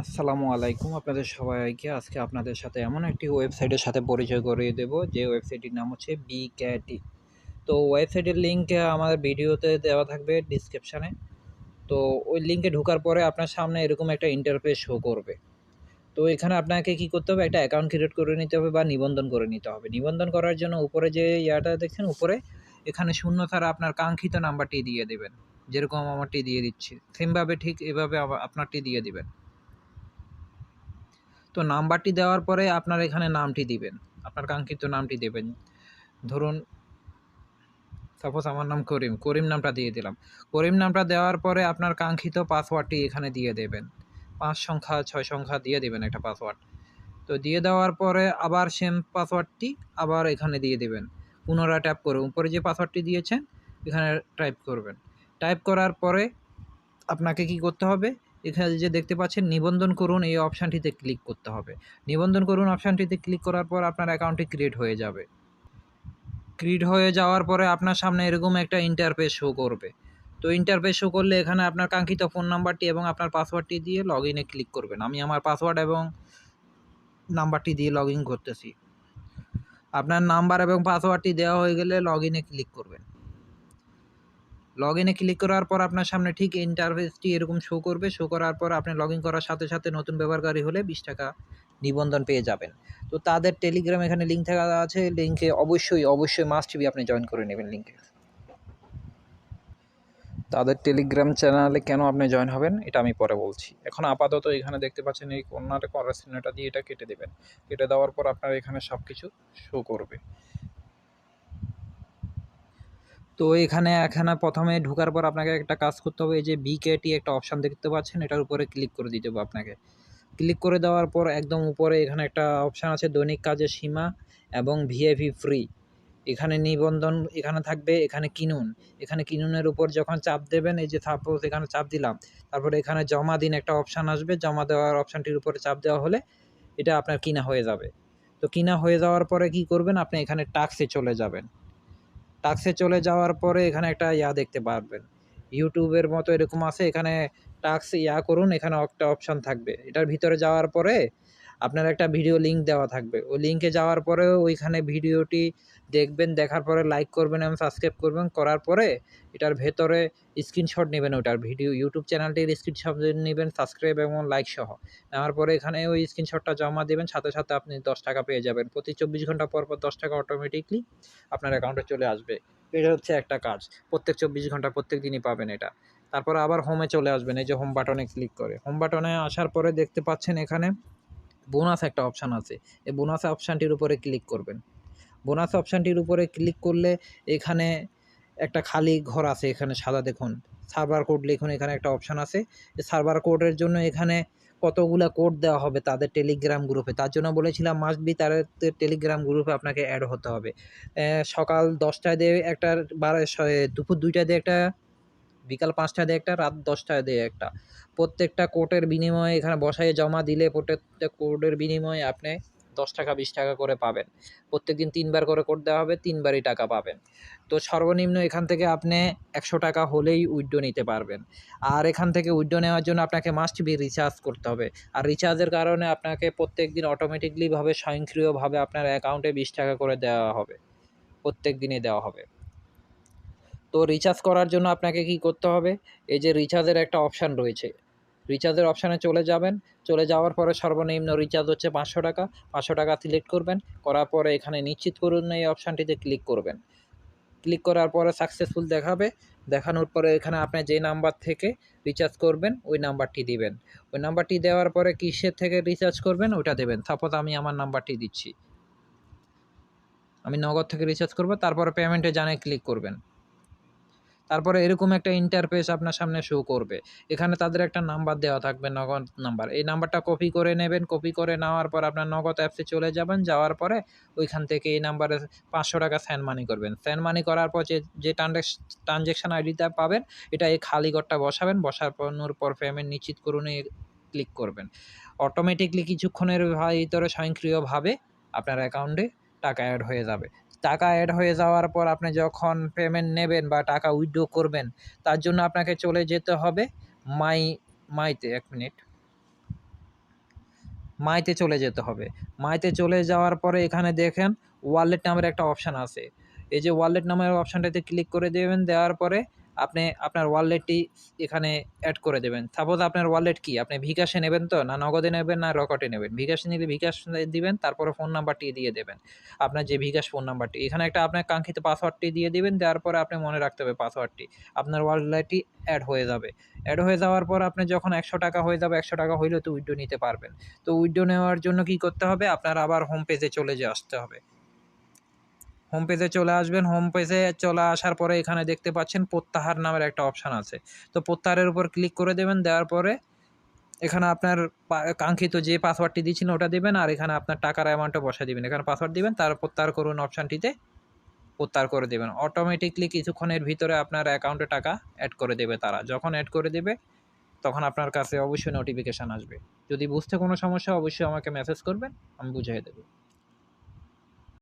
আসসালামু আলাইকুম আপনাদের সবাইকে। আজকে আপনাদের সাথে এমন একটি ওয়েবসাইটের সাথে পরিচয় করিয়ে দেব, যে ওয়েবসাইটটির নাম হচ্ছে বি ক্যাটি তো ওয়েবসাইটের লিঙ্ক আমাদের ভিডিওতে দেওয়া থাকবে ডিসক্রিপশানে তো ওই লিঙ্কে ঢোকার পরে আপনার সামনে এরকম একটা ইন্টারফেস শো করবে। তো এখানে আপনাকে কি করতে হবে, একটা অ্যাকাউন্ট ক্রিয়েট করে নিতে হবে বা নিবন্ধন করে নিতে হবে। নিবন্ধন করার জন্য উপরে যে ইয়াটা দেখছেন, উপরে এখানে শূন্য ছাড়া আপনার কাঙ্ক্ষিত নাম্বারটি দিয়ে দেবেন। যেরকম আমারটি দিয়ে দিচ্ছি সেমভাবে ঠিক এভাবে আপনারটি দিয়ে দিবেন। তো নাম্বারটি দেওয়ার পরে আপনার এখানে নামটি দিবেন। আপনার কাঙ্ক্ষিত নামটি দেবেন। ধরুন, সাপোজ আমার নাম করিম করিম নামটা দিয়ে দিলাম। করিম নামটা দেওয়ার পরে আপনার কাঙ্ক্ষিত পাসওয়ার্ডটি এখানে দিয়ে দেবেন। পাঁচ সংখ্যা, ছয় সংখ্যা দিয়ে দেবেন একটা পাসওয়ার্ড। তো দিয়ে দেওয়ার পরে আবার সেম পাসওয়ার্ডটি আবার এখানে দিয়ে দেবেন। পুনরায় ট্যাপ করে উপরে যে পাসওয়ার্ডটি দিয়েছেন, এখানে টাইপ করবেন। টাইপ করার পরে আপনাকে কি করতে হবে? এখানে যে দেখতে পাচ্ছেন, নিবন্ধন করুন এই অপশানটিতে ক্লিক করতে হবে। নিবন্ধন করুন অপশানটিতে ক্লিক করার পর আপনার অ্যাকাউন্টটি ক্রিয়েট হয়ে যাবে। ক্রিয়েট হয়ে যাওয়ার পরে আপনার সামনে এরকম একটা ইন্টারপেস শো করবে। তো ইন্টারপেস শো করলে এখানে আপনার কাঙ্ক্ষিত ফোন নাম্বারটি এবং আপনার পাসওয়ার্ডটি দিয়ে লগ ইনে ক্লিক করবেন। আমি আমার পাসওয়ার্ড এবং নাম্বারটি দিয়ে লগ ইন করতেছি। আপনার নাম্বার এবং পাসওয়ার্ডটি দেওয়া হয়ে গেলে লগ ইনে ক্লিক করবেন। লগ ইনে ক্লিক করার পর আপনার সামনে ঠিক ইন্টারফেসটি এরকম শো করবে। শো করার পর আপনি লগ ইন করার সাথে সাথে নতুন ব্যবহারকারী হলে বিশ টাকা নিবন্ধন পেয়ে যাবেন। তো তাদের টেলিগ্রাম এখানে লিঙ্ক থাকা আছে। লিঙ্কে অবশ্যই অবশ্যই মাস্ট বি আপনি জয়েন করে নেবেন লিঙ্কে তাদের টেলিগ্রাম চ্যানেলে কেন আপনি জয়েন হবেন, এটা আমি পরে বলছি। এখন আপাতত এখানে দেখতে পাচ্ছেন, এই কর্নারে করার চিহ্নটা দিয়ে এটা কেটে দেবেন। কেটে দেওয়ার পর আপনার এখানে সব কিছু শো করবে। তো এখানে এখানে প্রথমে ঢোকার পর আপনাকে একটা কাজ করতে হবে, এই যে বিকেটি একটা অপশান দেখতে পাচ্ছেন, এটার উপরে ক্লিক করে দিতে হবে আপনাকে। ক্লিক করে দেওয়ার পর একদম উপরে এখানে একটা অপশান আছে দৈনিক কাজের সীমা এবং ভিএভি ফ্রি এখানে নিবন্ধন এখানে থাকবে, এখানে কিনুন। এখানে কিনুনের উপর যখন চাপ দেবেন, এই যে সাপোজ এখানে চাপ দিলাম, তারপরে এখানে জমা দিন একটা অপশান আসবে, জমা দেওয়ার অপশানটির উপরে চাপ দেওয়া হলে এটা আপনার কিনা হয়ে যাবে। তো কিনা হয়ে যাওয়ার পরে কি করবেন, আপনি এখানে টাক্সে চলে যাবেন। টাক্সে চলে যাওয়ার পরে এখানে একটা ইয়া দেখতে পারবেন। ইউটিউবের মতো এরকম আছে, এখানে টাক্স ইয়া করুন, এখানে একটা অপশান থাকবে। এটার ভিতরে যাওয়ার পরে আপনার একটা ভিডিও লিঙ্ক দেওয়া থাকবে। ওই লিঙ্কে যাওয়ার পরে ওইখানে ভিডিওটি দেখবেন, দেখার পরে লাইক করবেন এবং সাবস্ক্রাইব করবেন। করার পরে এটার ভেতরে স্ক্রিনশট নেবেন ওটার ভিডিও ইউটিউব চ্যানেলটির স্ক্রিনশট নেবেন সাবস্ক্রাইব এবং লাইক সহ। নেওয়ার পরে এখানে ওই স্ক্রিনশটটা জমা দেবেন, সাথে সাথে আপনি দশ টাকা পেয়ে যাবেন। প্রতি চব্বিশ ঘণ্টা পর পর দশ টাকা অটোমেটিকলি আপনার অ্যাকাউন্টে চলে আসবে। এটা হচ্ছে একটা কাজ। প্রত্যেক চব্বিশ ঘণ্টা, প্রত্যেক দিনই পাবেন এটা। তারপরে আবার হোমে চলে আসবেন, এই যে হোম বাটনে ক্লিক করে। হোম বাটনে আসার পরে দেখতে পাচ্ছেন এখানে বোনাস একটা অপশান আছে। এই বোনাস অপশানটির উপরে ক্লিক করবেন। বোনাস অপশানটির উপরে ক্লিক করলে এখানে একটা খালি ঘর আছে, এখানে সাদা দেখুন। সার্ভার কোড লিখুন, এখানে একটা অপশান আছে। সার্ভার কোডের জন্য এখানে কতগুলো কোড দেওয়া হবে তাদের টেলিগ্রাম গ্রুপে। তার জন্য বলেছিলাম মাস্ট বি তাদের টেলিগ্রাম গ্রুপে আপনাকে অ্যাড হতে হবে। সকাল দশটায় দিয়ে একটা, বারে দুপুর দুইটায় দিয়ে একটা বিকাল পাঁচটা দিয়ে একটা, রাত দশটায় দিয়ে একটা। প্রত্যেকটা কোর্টের বিনিময়ে এখানে বসায় জমা দিলে প্রত্যেকটা কোর্টের বিনিময়ে আপনি দশ টাকা, বিশ টাকা করে পাবেন। প্রত্যেক দিন তিনবার করে কোড দেওয়া হবে, তিনবারই টাকা পাবেন। তো সর্বনিম্ন এখান থেকে আপনি একশো টাকা হলেই উইড্রো নিতে পারবেন। আর এখান থেকে উইড্রো নেওয়ার জন্য আপনাকে মাস্ট বি রিচার্জ করতে হবে। আর রিচার্জের কারণে আপনাকে প্রত্যেক দিন অটোমেটিকলিভাবে স্বয়ংক্রিয়ভাবে আপনার অ্যাকাউন্টে বিশ টাকা করে দেওয়া হবে। প্রত্যেক দিনে দেওয়া হবে। তো রিচার্জ করার জন্য আপনাকে কি করতে হবে? এই যে রিচার্জের একটা অপশান রয়েছে। রিচার্জের অপশানে চলে যাবেন। চলে যাওয়ার পরে সর্বনিম্ন রিচার্জ হচ্ছে পাঁচশো টাকা। পাঁচশো টাকা সিলেক্ট করবেন। করার পরে এখানে নিশ্চিত করুন এই অপশানটিতে ক্লিক করবেন। ক্লিক করার পরে সাকসেসফুল দেখাবে। দেখানোর পরে এখানে আপনি যে নাম্বার থেকে রিচার্জ করবেন, ওই নাম্বারটি দিবেন। ওই নাম্বারটি দেওয়ার পরে কিসের থেকে রিচার্জ করবেন, ওইটা দেবেন। সাপোজ আমি আমার নাম্বারটি দিচ্ছি। আমি নগদ থেকে রিচার্জ করব, তারপরে পেমেন্টে জানে ক্লিক করবেন। তারপরে এরকম একটা ইন্টারফেস আপনার সামনে শো করবে। এখানে তাদের একটা নাম্বার দেওয়া থাকবে, নগদ নাম্বার এই নাম্বারটা কপি করে নেবেন কপি করে নেওয়ার পর আপনার নগদ অ্যাপসে চলে যাবেন, যাওয়ার পরে ওইখান থেকে এই নাম্বারে পাঁচশো টাকা স্যান্ড মানি করবেন। স্যান্ড মানি করার পর যে যে ট্রানজ্যাকশান আইডিটা পাবেন, এটা এই খালি ঘরটা বসাবেন, বসার পর পর পেমেন্ট নিশ্চিত করুন ক্লিক করবেন। অটোমেটিকলি কিছুক্ষণের ভিতরে স্বয়ংক্রিয়ভাবে আপনার অ্যাকাউন্টে টাকা অ্যাড হয়ে যাবে। টাকা অ্যাড হয়ে যাওয়ার পর আপনি যখন পেমেন্ট নেবেন বা টাকা উইথড্র করবেন, তার জন্য আপনাকে চলে যেতে হবে মাই মাইতে এক মিনিট মাইতে চলে যেতে হবে। মাইতে চলে যাওয়ার পরে এখানে দেখেন ওয়ালেট নামের একটা অপশান আছে। এই যে ওয়ালেট নামের অপশানটাতে ক্লিক করে দেবেন, দেওয়ার পরে আপনি আপনার ওয়ালেটটি এখানে অ্যাড করে দেবেন। সাপোজ আপনার ওয়ালেট কি? আপনি ভিকাশে নেবেন তো? না নগদে নেবেন, না রকটে নেবেন? বিকাশে নিলে ভিকাশ দিবেন, তারপরে ফোন নাম্বারটি দিয়ে দেবেন। আপনার যে বিকাশ ফোন নাম্বারটি এখানে একটা আপনার কাঙ্ক্ষিত পাসওয়ার্ডটি দিয়ে দিবেন, দেওয়ার পরে আপনি মনে রাখতে হবে পাসওয়ার্ডটি আপনার ওয়ালেটটি অ্যাড হয়ে যাবে। অ্যাড হয়ে যাওয়ার পর আপনি যখন একশো টাকা হয়ে যাবে, একশো টাকা হইলে তো উইড্রো নিতে পারবেন। তো উইড্রো নেওয়ার জন্য কি করতে হবে? আপনার আবার হোম পেজে চলে যে আসতে হবে। হোম পেজে চলে আসবেন। হোম পেজে চলে আসার পরে এখানে দেখতে পাচ্ছেন প্রত্যাহার নামের একটা অপশান আছে। তো প্রত্যাহারের উপর ক্লিক করে দেবেন, দেওয়ার পরে এখানে আপনার কাঙ্ক্ষিত যে পাসওয়ার্ডটি দিয়েছিলেন ওটা দেবেন আর এখানে আপনার টাকার অ্যামাউন্টটা বসে দেবেন। এখানে পাসওয়ার্ড দেবেন, তার প্রত্যাহার করুন অপশানটিতে প্রত্যাহার করে দেবেন। অটোমেটিকলি কিছুক্ষণের ভিতরে আপনার অ্যাকাউন্টে টাকা অ্যাড করে দেবে তারা। যখন অ্যাড করে দেবে, তখন আপনার কাছে অবশ্যই নোটিফিকেশান আসবে। যদি বুঝতে কোনো সমস্যা, অবশ্যই আমাকে মেসেজ করবেন, আমি বুঝিয়ে দেবো।